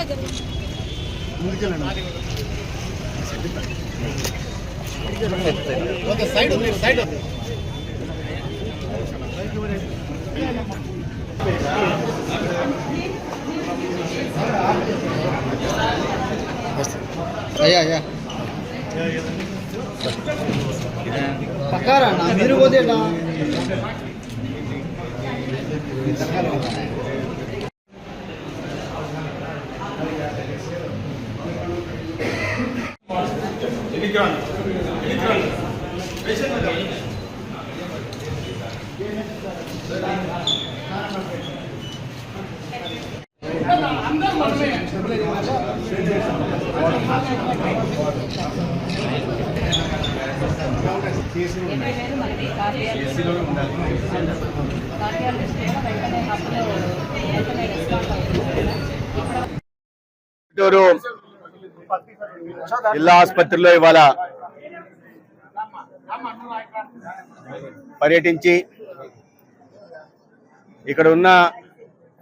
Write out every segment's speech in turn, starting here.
ఇట్లా జరిగింది side side అయ్యా అయ్యా. పక్కారా? మీరు పోతే ఎనభై వేలు మనది కార్డియాలజిస్ట్ కార్డియాలజిస్ట్ కూడా వెంటనే హబ్లో వెంటనే రెస్పాండ్ అవుతుంది గుంటూరు జిల్లా ఆసుపత్రిలో ఇవాళ పర్యటించి ఇక్కడ ఉన్న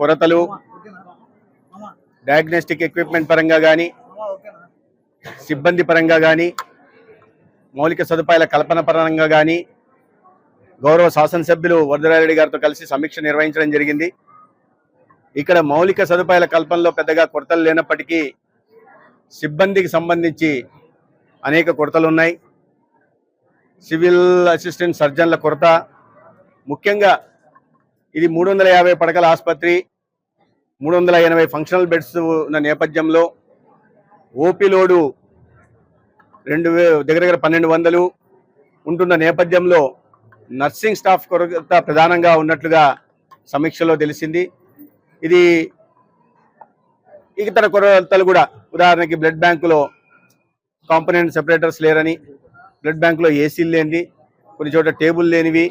కొరతలు డయాగ్నోస్టిక్ ఎక్విప్మెంట్ పరంగా కానీ సిబ్బంది పరంగా కానీ మౌలిక సదుపాయాల కల్పన పరంగా కానీ గౌరవ శాసనసభ్యులు వరదరారెడ్డి గారితో కలిసి సమీక్ష నిర్వహించడం జరిగింది. ఇక్కడ మౌలిక సదుపాయాల కల్పనలో పెద్దగా కొరతలు లేనప్పటికీ సిబ్బందికి సంబంధించి అనేక కొరతలు ఉన్నాయి సివిల్ అసిస్టెంట్ సర్జన్ల కొరత ముఖ్యంగా ఇది మూడు వందల యాభై పడకల ఆసుపత్రి మూడు వందల ఎనభై ఫంక్షనల్ బెడ్స్ ఉన్న నేపథ్యంలో ఓపీ లోడు రెండు దగ్గర దగ్గర పన్నెండు వందలు ఉంటున్న నేపథ్యంలో నర్సింగ్ స్టాఫ్ కొరత ప్రధానంగా ఉన్నట్లుగా సమీక్షలో తెలిసింది. ఇది ఇతర కొరతలు కూడా. ఉదాహరణకి బ్లడ్ బ్యాంకులో కాంపనెంట్ సెపరేటర్స్ లేరని బ్లడ్ బ్యాంకులో ఏసీలు లేనివి కొన్ని చోట్ల టేబుల్ లేనివి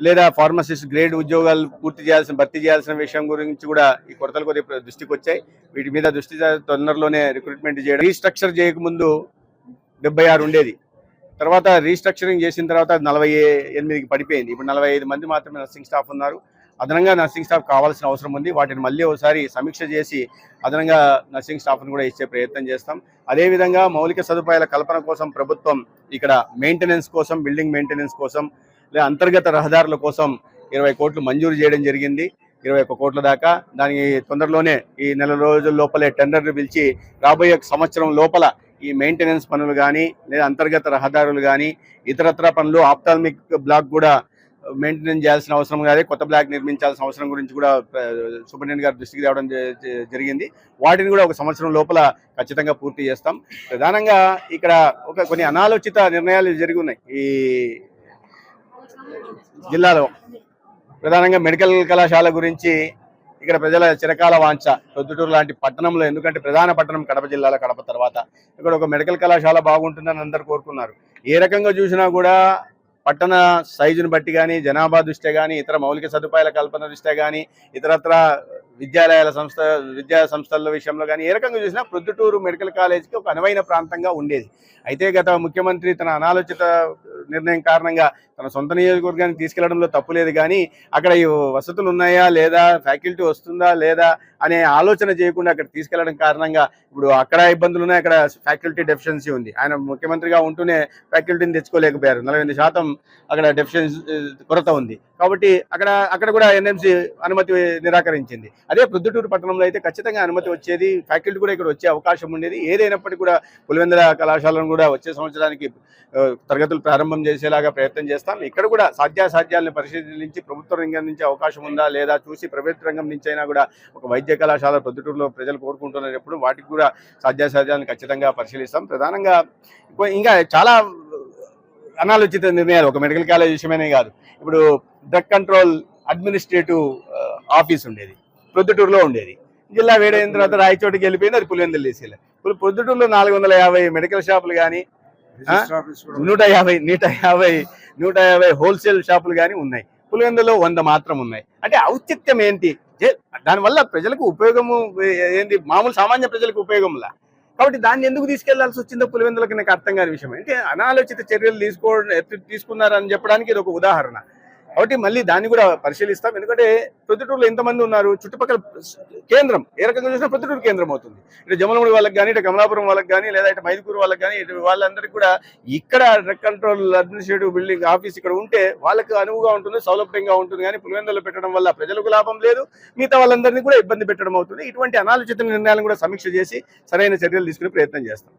లేదా ఫార్మసిస్ట్ గ్రేడ్ ఉద్యోగాలు పూర్తి చేయాల్సిన భర్తీ చేయాల్సిన విషయం గురించి కూడా ఈ కొరతలు కొద్దిగా దృష్టికి వచ్చాయి. వీటి మీద దృష్టి తొందరలోనే రిక్రూట్మెంట్ చేయడం. రీస్ట్రక్చర్ చేయకముందు డెబ్బై ఆరు ఉండేది. తర్వాత రీస్ట్రక్చరింగ్ చేసిన తర్వాత నలభై ఎనిమిదికి పడిపోయింది. ఇప్పుడు నలభై ఐదు మంది మాత్రమే నర్సింగ్ స్టాఫ్ ఉన్నారు. అదనంగా నర్సింగ్ స్టాఫ్ కావాల్సిన అవసరం ఉంది. వాటిని మళ్ళీ ఒకసారి సమీక్ష చేసి అదనంగా నర్సింగ్ స్టాఫ్ను కూడా ఇచ్చే ప్రయత్నం చేస్తాం. అదేవిధంగా మౌలిక సదుపాయాల కల్పన కోసం ప్రభుత్వం ఇక్కడ మెయింటెనెన్స్ కోసం బిల్డింగ్ మెయింటెనెన్స్ కోసం లేదా అంతర్గత రహదారుల కోసం ఇరవై కోట్లు మంజూరు చేయడం జరిగింది. ఇరవై ఒక్క కోట్ల దాకా దానికి తొందరలోనే ఈ నెల రోజుల లోపలే టెండర్లు పిలిచి రాబోయే సంవత్సరం లోపల ఈ మెయింటెనెన్స్ పనులు కానీ లేదా అంతర్గత రహదారులు కానీ ఇతరత్ర పనులు ఆప్టాల్మిక్ బ్లాక్ కూడా మెయింటెనెన్స్ చేయాల్సిన అవసరం కానీ కొత్త బ్లాక్ నిర్మించాల్సిన అవసరం గురించి కూడా సూపరింటెండెంట్ గారి దృష్టికి రావడం జ- జరిగింది. వాటిని కూడా ఒక సంవత్సరం లోపల ఖచ్చితంగా పూర్తి చేస్తాం. ప్రధానంగా ఇక్కడ ఒక కొన్ని అనాలోచిత నిర్ణయాలు జరిగి ఉన్నాయి. ఈ జిల్లాలో ప్రధానంగా మెడికల్ కళాశాల గురించి ఇక్కడ ప్రజల చిరకాల వాంఛ. ప్రొద్దుటూరు లాంటి పట్టణంలో ఎందుకంటే ప్రధాన పట్టణం కడప జిల్లాలో కడప తర్వాత. ఇక్కడ ఒక మెడికల్ కళాశాల బాగుంటుందని అందరు కోరుకున్నారు. ఏ రకంగా చూసినా కూడా పట్టణ సైజును బట్టి కానీ జనాభా దృష్ట్యా కానీ ఇతర మౌలిక సదుపాయాల కల్పన దృష్ట్యా కానీ ఇతరత్ర విద్యాలయాల సంస్థ విద్యా సంస్థల విషయంలో కానీ ఏ రకంగా చూసినా ప్రొద్దుటూరు మెడికల్ కాలేజీకి ఒక అనువైన ప్రాంతంగా ఉండేది. అయితే గత ముఖ్యమంత్రి తన అనాలోచిత నిర్ణయం కారణంగా తన సొంత నియోజకవర్గానికి తీసుకెళ్ళడంలో తప్పు లేదు కానీ అక్కడ ఈ వసతులు ఉన్నాయా లేదా ఫ్యాకల్టీ వస్తుందా లేదా అనే ఆలోచన చేయకుండా అక్కడ తీసుకెళ్ళడం కారణంగా ఇప్పుడు అక్కడ ఇబ్బందులు ఉన్నాయి అక్కడ ఫ్యాకల్టీ డెఫిషియన్సీ ఉంది. ఆయన ముఖ్యమంత్రిగా ఉంటూనే ఫ్యాకల్టీని తెచ్చుకోలేకపోయారు. నలభై ఎనిమిది శాతం అక్కడ డెఫిషియన్సీ కొరత ఉంది. కాబట్టి అక్కడ అక్కడ కూడా ఎన్ఎంసీ అనుమతి నిరాకరించింది. అదే ప్రొద్దుటూరు పట్టణంలో అయితే ఖచ్చితంగా అనుమతి వచ్చేది ఫ్యాకల్టీ కూడా ఇక్కడ వచ్చే అవకాశం ఉండేది. ఏదైనప్పటికీ కూడా పులివెందర కళాశాలను కూడా వచ్చే సంవత్సరానికి తరగతులు ప్రారంభం చేసేలాగా ప్రయత్నం చేస్తారు చేస్తాం ఇక్కడ కూడా సాధ్యాసాధ్యాలను పరిశీలించి ప్రభుత్వ రంగం నుంచి అవకాశం ఉందా లేదా చూసి ప్రభుత్వ రంగం నుంచి అయినా కూడా ఒక వైద్య కళాశాల ప్రొద్దుటూరులో ప్రజలు కోరుకుంటున్నారు ఎప్పుడు వాటికి కూడా సాధ్యాసాధ్యాలను ఖచ్చితంగా పరిశీలిస్తాం. ప్రధానంగా ఇంకో- చాలా అనాలోచిత నిర్ణయాలు ఒక మెడికల్ కాలేజ్ విషయమనే కాదు. ఇప్పుడు డ్రగ్ కంట్రోల్ అడ్మినిస్ట్రేటివ్ ఆఫీస్ ఉండేది ప్రొద్దుటూరులో ఉండేది. జిల్లా వేడైన తర్వాత రాయచోటికి వెళ్ళిపోయింది అది పులివెందులు తీసేయాలి. ఇప్పుడు ప్రొద్దుటూరులో నాలుగు వందల యాభై మెడికల్ షాపులు కానీ నూట యాభై నూట యాభై నూట యాభై హోల్సేల్ షాపులు కానీ ఉన్నాయి. పులివెందులో వంద మాత్రం ఉన్నాయి. అంటే ఔచిత్యం ఏంటి? దానివల్ల ప్రజలకు ఉపయోగము ఏంటి మామూలు సామాన్య ప్రజలకు ఉపయోగంలా కాబట్టి దాన్ని ఎందుకు తీసుకెళ్ళాల్సి వచ్చిందో పులివెందులకు నాకు అర్థం కాని విషయం. అంటే అనాలోచిత చర్యలు తీసుకోవడం ఎత్తు- తీసుకున్నారని చెప్పడానికి ఇది ఒక ఉదాహరణ. కాబట్టి మళ్ళీ దాన్ని కూడా పరిశీలిస్తాం. ఎందుకంటే ప్రొద్దుటూరులో ఎంతమంది ఉన్నారు. చుట్టుపక్కల కేంద్రం ఏ రకంగా చూసినా ప్రొద్దుటూరు కేంద్రం అవుతుంది. ఇటు జమలమూడి వాళ్ళకి కానీ ఇటు కమలాపురం వాళ్ళకి కానీ లేదా ఇటు మైదుకూరు వాళ్ళకి కానీ ఇటు వాళ్ళందరికీ కూడా ఇక్కడ drug control administrative building office ఇక్కడ ఉంటే వాళ్ళకి అనువుగా ఉంటుంది సౌలభ్యంగా ఉంటుంది. కానీ పులివెందులో పెట్టడం వల్ల ప్రజలకు లాభం లేదు. మిగతా వాళ్ళందరినీ కూడా ఇబ్బంది పెట్టడం అవుతుంది. ఇటువంటి అనాలోచిత నిర్ణయాలను కూడా సమీక్ష చేసి సరైన చర్యలు తీసుకునే ప్రయత్నం చేస్తాం.